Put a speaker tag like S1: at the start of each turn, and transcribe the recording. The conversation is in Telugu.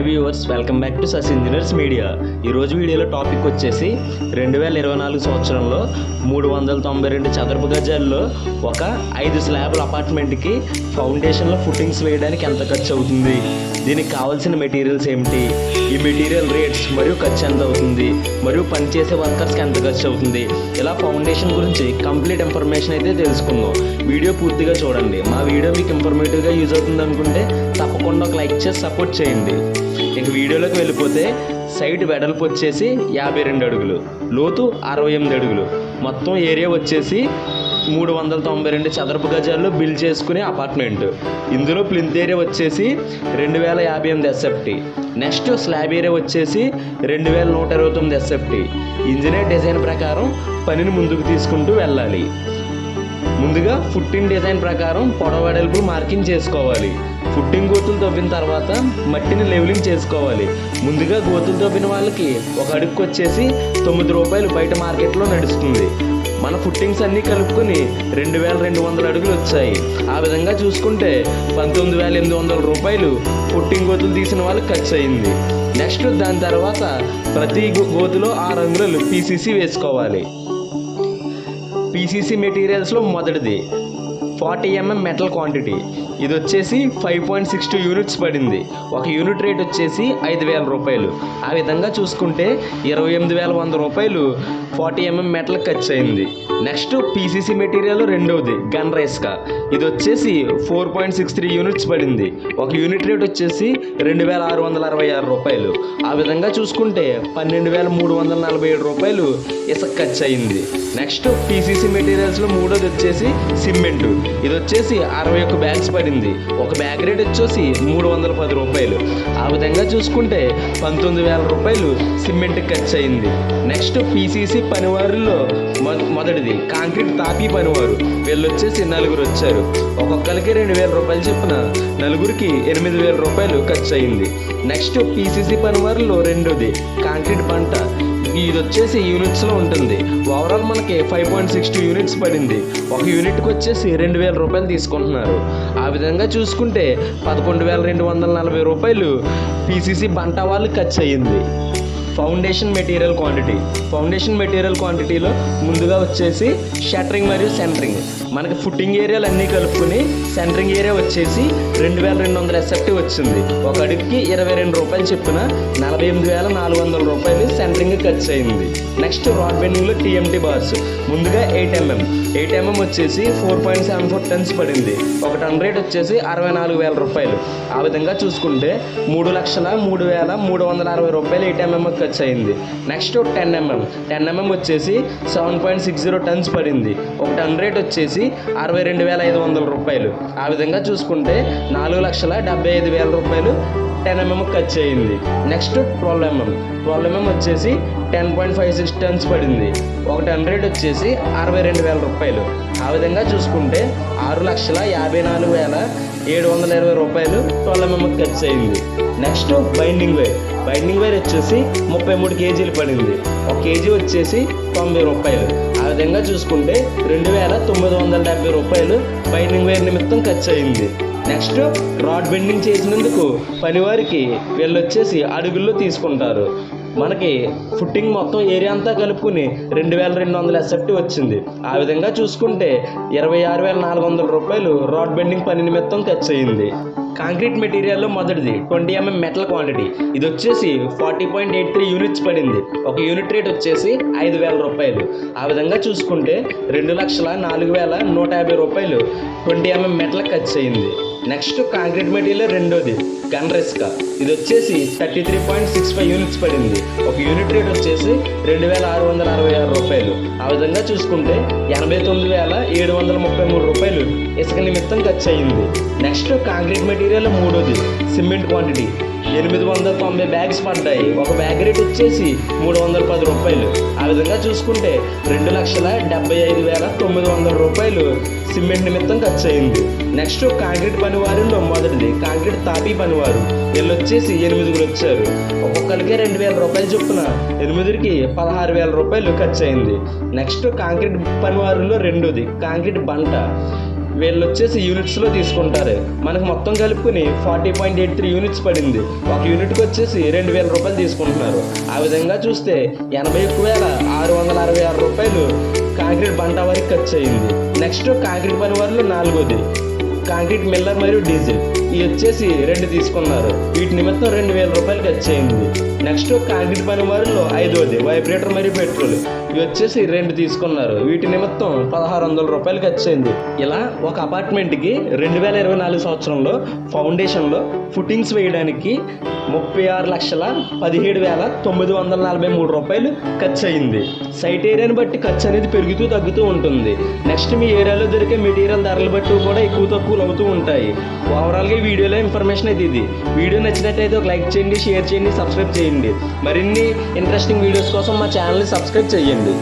S1: Hi viewers welcome back to sus engineers media. ఈరోజు వీడియోలో టాపిక్ వచ్చేసి రెండు వేల ఇరవై నాలుగు సంవత్సరంలో మూడు వందల తొంభై రెండు చదరపు గజాల్లో ఒక ఐదు స్లాబ్ల అపార్ట్మెంట్కి ఫౌండేషన్లో ఫుటింగ్స్ వేయడానికి ఎంత ఖర్చు అవుతుంది? దీనికి కావాల్సిన మెటీరియల్స్ ఏమిటి? ఈ మెటీరియల్ రేట్స్ మరియు ఖర్చు ఎంత అవుతుంది? మరియు పనిచేసే వర్కర్స్కి ఎంత ఖర్చు అవుతుంది? ఇలా ఫౌండేషన్ గురించి కంప్లీట్ ఇన్ఫర్మేషన్ అయితే తెలుసుకుందాం. వీడియో పూర్తిగా చూడండి. మా వీడియో మీకు ఇన్ఫర్మేటివ్గా యూజ్ అవుతుంది అనుకుంటే తప్పకుండా ఒక లైక్ చేసి సపోర్ట్ చేయండి. ఇక వీడియోలోకి వెళ్ళిపోతే సైడ్ వెడల్పు వచ్చేసి యాభై రెండు అడుగులు లోతు అరవై ఎనిమిది అడుగులు. మొత్తం ఏరియా వచ్చేసి మూడు వందల తొంభై రెండు చదరపు గజాల్లో బిల్డ్ చేసుకునే అపార్ట్మెంట్. ఇందులో ప్లింత్ ఏరియా వచ్చేసి రెండు వేల యాభై ఎనిమిది ఎస్ఎఫ్టీ. నెక్స్ట్ స్లాబ్ ఏరియా వచ్చేసి రెండు వేల నూట ఇరవై తొమ్మిది ఎస్ఎఫ్టీ. ఇంజనీర్ డిజైన్ ప్రకారం పనిని ముందుకు తీసుకుంటూ వెళ్ళాలి. ముందుగా ఫుట్టిన్ డిజైన్ ప్రకారం పొడవెడల్పు మార్కింగ్ చేసుకోవాలి. ఫుట్టింగ్ గోతులు తవ్విన తర్వాత మట్టిని లెవెలింగ్ చేసుకోవాలి. ముందుగా గోతులు తవ్విన వాళ్ళకి ఒక అడుగుకు వచ్చేసి తొమ్మిది రూపాయలు బయట మార్కెట్లో నడుస్తుంది. మన ఫుట్టింగ్స్ అన్నీ కలుపుకొని రెండు వేల రెండు వందల అడుగులు వచ్చాయి. ఆ విధంగా చూసుకుంటే పంతొమ్మిది వేల ఎనిమిది వందల రూపాయలు ఫుట్టింగ్ గోతులు తీసిన వాళ్ళకి ఖర్చు అయింది. నెక్స్ట్ దాని తర్వాత ప్రతి గోతులో ఆరు రంగులు పీసీసీ వేసుకోవాలి. పీసీసీ మెటీరియల్స్లో మొదటిది. Forty M M metal quantity. ఇది వచ్చేసి five point six two units పడింది. ఒక యూనిట్ రేట్ వచ్చేసి ఐదు వేల రూపాయలు. ఆ విధంగా చూసుకుంటే ఇరవై ఎనిమిది వేల వంద రూపాయలు ఫార్టీ ఎంఎం మెటల్ ఖర్చు అయింది. Next P C C material రెండవది గన్ రైస్కా ఇది వచ్చేసి four point six three units పడింది. ఒక యూనిట్ రేట్ వచ్చేసి రెండు వేల ఆరు వందల అరవై ఆరు రూపాయలు. ఆ విధంగా చూసుకుంటే పన్నెండు వేల మూడు వందల నలభై ఏడు రూపాయలు ఇసుక ఖర్చు అయింది. నెక్స్ట్ పీసీసీ మెటీరియల్స్లో మూడోది వచ్చేసి సిమెంట్. ఇది వచ్చేసి అరవై ఒక్క బ్యాగ్స్ పడింది. ఒక బ్యాగ్ రేట్ వచ్చేసి మూడు వందల పది రూపాయలు. ఆ విధంగా చూసుకుంటే పంతొమ్మిది వేల రూపాయలు సిమెంట్ ఖర్చు అయింది. నెక్స్ట్ పీసీసీ పనివారుల్లో మొ- మొదటిది కాంక్రీట్ తాపీ పనివారు. వీళ్ళు వచ్చేసి నలుగురు వచ్చారు. ఒక్కొక్కరికి రెండు వేల రూపాయలు చొప్పున నలుగురికి ఎనిమిది వేల రూపాయలు ఖర్చు అయింది. నెక్స్ట్ పీసీసీ పనివారులో రెండోది కాంక్రీట్ పంట. ఇది వచ్చేసి యూనిట్స్లో ఉంటుంది. ఓవరాల్ మనకి five point six two units పడింది. ఒక యూనిట్కి వచ్చేసి రెండు వేల రూపాయలు తీసుకుంటున్నారు. ఆ విధంగా చూసుకుంటే పదకొండు వేల రెండు వందల నలభై రూపాయలు పీసీసీ బంట వాళ్ళు ఖర్చు అయ్యింది foundation material quantity. Foundation material క్వాంటిటీలో ముందుగా వచ్చేసి షట్టరింగ్ మరియు సెంటరింగ్. మనకి ఫుట్టింగ్ ఏరియాలు అన్నీ కలుపుకొని సెంటరింగ్ ఏరియా వచ్చేసి రెండు వేల రెండు వందల ఎస్ఎఫ్టీ వచ్చింది. ఒక అడుగుకి ఇరవై రెండు రూపాయలు చెప్పిన నలభై ఎనిమిది వేల నాలుగు వందల రూపాయలు సెంటరింగ్ ఖర్చు అయింది. నెక్స్ట్ రాడ్ బెండింగ్లో టీఎంటీ బార్స్. ముందుగా ఎయిట్ ఎంఎం ఎయిట్ ఎంఎం వచ్చేసి four point seven four tons పడింది. ఒక టన్ రేట్ వచ్చేసి అరవై నాలుగు వేల రూపాయలు. ఆ విధంగా చూసుకుంటే మూడు లక్షల మూడు వేల మూడు వందల అరవై రూపాయలు ఎయిట్ ఎంఎం ఖర్చు అయింది next ten MM ten MM వచ్చేసి seven point six zero tons పడింది. ఒక టన్ రేట్ వచ్చేసి అరవై రెండు వేల ఐదు వందల రూపాయలు. ఆ విధంగా చూసుకుంటే నాలుగు లక్షల డెబ్బై ఐదు వేల రూపాయలు టెన్ ఎంఎం ఖర్చు అయింది next twelve MM twelve MM వచ్చేసి ten point five six tons పడింది. ఒక టన్ రేట్ వచ్చేసి అరవై రెండు వేల రూపాయలు. ఆ విధంగా చూసుకుంటే ఆరు లక్షల యాభై నాలుగు వేల ఏడు వందల ఇరవై రూపాయలు ట్వెల్వ్ ఎంఎం ఖర్చు అయింది next binding wire binding wire వచ్చేసి ముప్పై మూడు కేజీలు పడింది. ఒక కేజీ వచ్చేసి తొంభై రూపాయలు. ఆ విధంగా చూసుకుంటే రెండు వేల తొమ్మిది వందల డెబ్బై రూపాయలు బైండింగ్ వైర్ నిమిత్తం ఖర్చు అయింది నెక్స్ట్ రాడ్ బెండింగ్ చేసినందుకు పనివారికి వీళ్ళు వచ్చేసి అడుగుల్లో తీసుకుంటారు. మనకి ఫుట్టింగ్ మొత్తం ఏరియా అంతా కలుపుకుని రెండు వేల రెండు వందల ఎస్ఎఫ్టీ వచ్చింది. ఆ విధంగా చూసుకుంటే ఇరవై ఆరు వేల నాలుగు వందల రూపాయలు రాడ్ బెండింగ్ పని నిమిత్తం ఖర్చు అయింది కాంక్రీట్ మెటీరియల్లో మొదటిది ట్వంటీ ఎంఎం మెటల్ క్వాంటిటీ. ఇది వచ్చేసి forty point eight three units పడింది. ఒక యూనిట్ రేట్ వచ్చేసి ఐదు వేల రూపాయలు. ఆ విధంగా చూసుకుంటే రెండు లక్షల నాలుగు వేల నూట యాభై రూపాయలు ట్వంటీ ఎంఎం మెటల్ ఖర్చు అయింది నెక్స్ట్ కాంక్రీట్ మెటీరియల్ రెండోది గన్ రెస్కా ఇది వచ్చేసి thirty three point six five units పడింది. ఒక యూనిట్ రేట్ వచ్చేసి రెండు వేల ఆరు వందల అరవై ఆరు రూపాయలు. ఆ విధంగా చూసుకుంటే ఎనభై తొమ్మిది వేల ఏడు వందల ముప్పై మూడు రూపాయలు ఇసుక నిమిత్తం ఖర్చు అయింది. నెక్స్ట్ కాంక్రీట్ మెటీరియల్ మూడోది సిమెంట్ క్వాంటిటీ ఎనిమిది వందల తొంభై బ్యాగ్స్ పడ్డాయి. ఒక బ్యాగ్ రేట్ వచ్చేసి మూడు వందల పది రూపాయలు. ఆ విధంగా చూసుకుంటే రెండు లక్షల డెబ్బై ఐదు వేల తొమ్మిది వందల రూపాయలు సిమెంట్ నిమిత్తం ఖర్చు అయింది నెక్స్ట్ కాంక్రీట్ పనివారిలో మొదటిది. కాంక్రీట్ తాపీ పనివారు. వీళ్ళు వచ్చేసి ఎనిమిదిగురు వచ్చారు. ఒక్కొక్కరికి రెండు వేల రూపాయలు చొప్పున ఎనిమిదికి పదహారు వేల రూపాయలు ఖర్చు అయింది నెక్స్ట్ కాంక్రీట్ పనివారులో రెండోది. కాంక్రీట్ బంట. వీళ్ళు వచ్చేసి యూనిట్స్లో తీసుకుంటారు. మనకు మొత్తం కలుపుకుని forty point eight three units పడింది. ఒక యూనిట్కి వచ్చేసి రెండు వేల రూపాయలు తీసుకుంటున్నారు. ఆ విధంగా చూస్తే ఎనభై ఒక్క వేల ఆరు వందల అరవై ఆరు రూపాయలు కాంక్రీట్ బంట వరకు ఖర్చు అయింది. నెక్స్ట్ కాంక్రీట్ పని వాళ్ళు నాలుగోది. కాంక్రీట్ మిల్లర్ మరియు డీజిల్. వచ్చేసి రెండు తీసుకున్నారు. వీటి నిమిత్తం రెండు వేల రూపాయలు ఖర్చు అయింది నెక్స్ట్ కాంక్రీట్ పని వారిలో ఐదోది వైబ్రేటర్ మరియు పెట్రోల్. ఇవి వచ్చేసి రెండు తీసుకున్నారు. వీటి నిమిత్తం పదహారు వందల రూపాయలు ఖర్చు అయింది ఇలా ఒక అపార్ట్మెంట్కి రెండు వేల ఇరవై నాలుగు సంవత్సరంలో ఫౌండేషన్లో ఫుటింగ్స్ వేయడానికి ముప్పై ఆరు లక్షల పదిహేడు వేల తొమ్మిది వందల నలభై మూడు రూపాయలు ఖర్చు అయింది సైట్ ఏరియాని బట్టి ఖర్చు అనేది పెరుగుతూ తగ్గుతూ ఉంటుంది. నెక్స్ట్ మీ ఏరియాలో దొరికే మెటీరియల్ ధరలు బట్టి కూడా ఎక్కువ తక్కువలు అవుతూ ఉంటాయి. ఓవరాల్గా వీడియోలో ఇన్ఫర్మేషన్ అయితే ఇది. వీడియో నచ్చినట్టయితే ఒక లైక్ చేయండి షేర్ చేయండి సబ్స్క్రైబ్ చేయండి. మరిన్ని ఇంట్రెస్టింగ్ వీడియోస్ కోసం మా ఛానల్ని సబ్స్క్రైబ్ చేయండి.